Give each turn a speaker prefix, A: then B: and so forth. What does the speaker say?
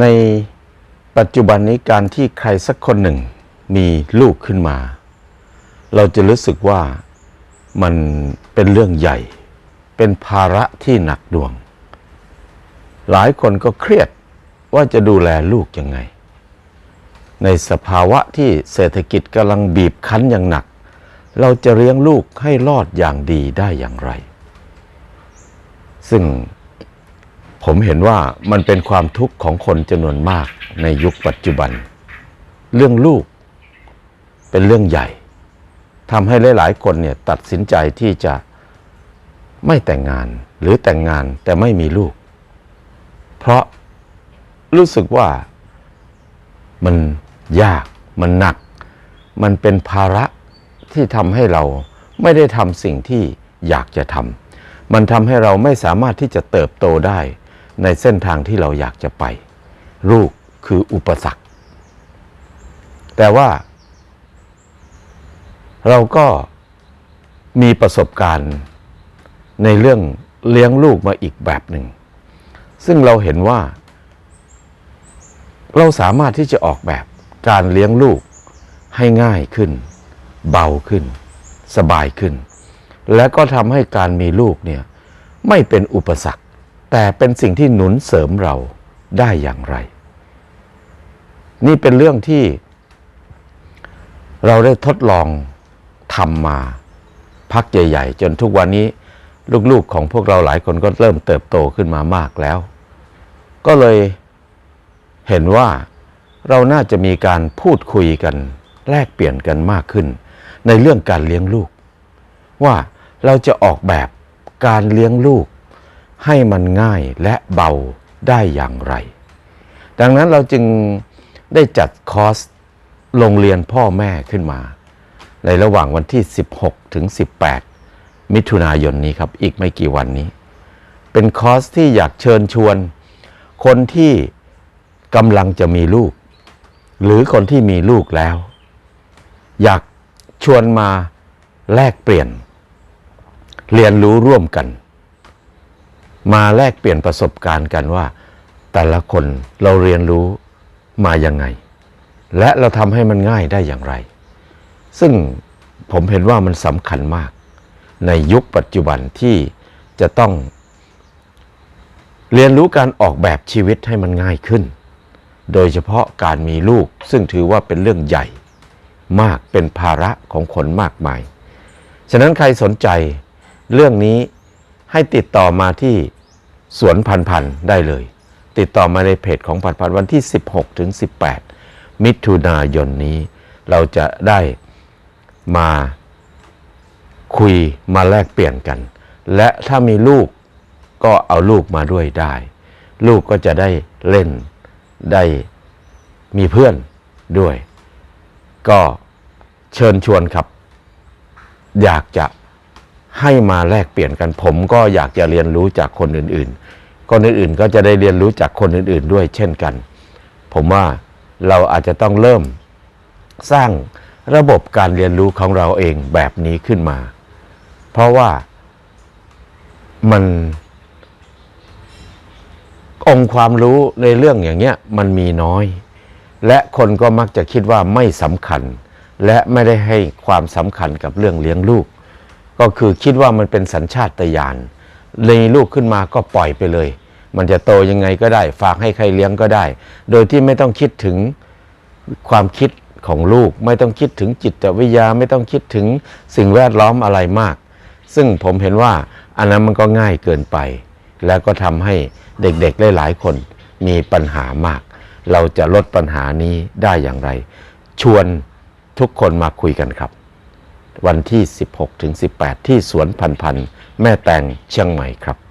A: ในปัจจุบันนี้การที่ใครสักคนหนึ่งมีลูกขึ้นมา เราจะรู้สึกว่ามันเป็นเรื่องใหญ่ เป็นภาระที่หนักดวง หลายคนก็เครียดว่าจะดูแลลูกยังไง ในสภาวะที่เศรษฐกิจกำลังบีบคั้นอย่างหนัก เราจะเลี้ยงลูกให้รอดอย่างดีได้อย่างไร ซึ่ง ผมเห็นว่ามันเป็นความทุกข์ของคนจำนวนมากในยุคปัจจุบัน เรื่องลูกเป็นเรื่องใหญ่ทำให้หลาย ๆ คนเนี่ยตัดสินใจที่จะไม่แต่งงานหรือแต่งงานแต่ไม่มีลูก เพราะรู้สึกว่ามันยากมันหนัก มันเป็นภาระที่ทำให้เราไม่ได้ทำสิ่งที่อยากจะทำมันทำให้เราไม่สามารถที่จะเติบโตได้ ในเส้นทางที่เราอยากจะไป ลูกคืออุปสรรค แต่ว่า เราก็มีประสบการณ์ในเรื่องเลี้ยงลูกมาอีกแบบหนึ่ง ซึ่งเราเห็นว่า เราสามารถที่จะออกแบบการเลี้ยงลูกให้ง่ายขึ้น เบาขึ้น สบายขึ้น และก็ทำให้การมีลูกเนี่ยไม่เป็นอุปสรรค แต่เป็นสิ่งที่หนุนเสริมเราได้อย่างไร นี่เป็นเรื่องที่ เราได้ทดลองทำมาพักใหญ่ๆ จนทุกวันนี้ลูกๆของพวกเราหลายคนก็เริ่มเติบโตขึ้นมามากแล้ว ก็เลยเห็นว่าเราน่าจะมีการพูดคุยกัน แลกเปลี่ยนกันมากขึ้น ในเรื่องการเลี้ยงลูก ว่าเราจะออกแบบการเลี้ยงลูก ให้มันง่ายและเบาได้อย่างไร ดังนั้นเราจึงได้จัดคอร์สโรงเรียนพ่อแม่ขึ้นมา ในระหว่างวันที่ 16 ถึง 18 มิถุนายนนี้ครับ อีกไม่กี่วันนี้ เป็นคอร์สที่อยากเชิญชวน คนที่กำลังจะมีลูก หรือคนที่มีลูกแล้ว อยากชวนมาแลกเปลี่ยน เรียนรู้ร่วมกัน มาแลกเปลี่ยนประสบการณ์กันว่า แต่ละคนเราเรียนรู้มายังไง และเราทำให้มันง่ายได้อย่างไร ซึ่งผมเห็นว่ามันสำคัญมาก ในยุคปัจจุบันที่จะต้อง เรียนรู้การออกแบบชีวิตให้มันง่ายขึ้น โดยเฉพาะการมีลูกซึ่งถือว่าเป็นเรื่องใหญ่มากเป็นภาระของคนมากมาย ฉะนั้นใครสนใจเรื่องนี้ให้ติดต่อมาที่ สวนพันพันได้เลย ติดต่อมาในเพจของพันพันวันที่ 16 ถึง 18 มิถุนายนนี้ เราจะได้มาคุยมาแลกเปลี่ยนกัน และถ้ามีลูกก็เอาลูกมาด้วยได้ ลูกก็จะได้เล่นได้มีเพื่อนด้วย ก็เชิญชวนครับ อยากจะ ให้มาแลกเปลี่ยนกัน ผมก็อยากจะเรียนรู้จากคนอื่นๆ คนอื่นๆก็จะได้เรียนรู้จากคนอื่นๆด้วยเช่นกัน ผมว่าเราอาจจะต้องเริ่มสร้างระบบการเรียนรู้ของเราเองแบบนี้ขึ้นมา เพราะว่ามัน องค์ความรู้ในเรื่องอย่างเงี้ยมันมีน้อย และคนก็มักจะคิดว่าไม่สำคัญ และไม่ได้ให้ความสำคัญกับเรื่องเลี้ยงลูก ก็คือคิดว่ามันเป็นสัญชาตญาณเลยลูกขึ้นมาก็ปล่อยไปเลย มันจะโตยังไงก็ได้ ฝากให้ใครเลี้ยงก็ได้ โดยที่ไม่ต้องคิดถึงความคิดของลูก ไม่ต้องคิดถึงจิตวิทยาไม่ต้องคิดถึงสิ่งแวดล้อมอะไรมาก ซึ่งผมเห็นว่าอันนั้นมันก็ง่ายเกินไป แล้วก็ทำให้เด็กๆหลายๆคนมีปัญหามาก เราจะลดปัญหานี้ได้อย่างไร ชวนทุกคนมาคุยกันครับ วันที่ 16ถึง18 ที่สวนพันพันแม่แตงเชียงใหม่ครับ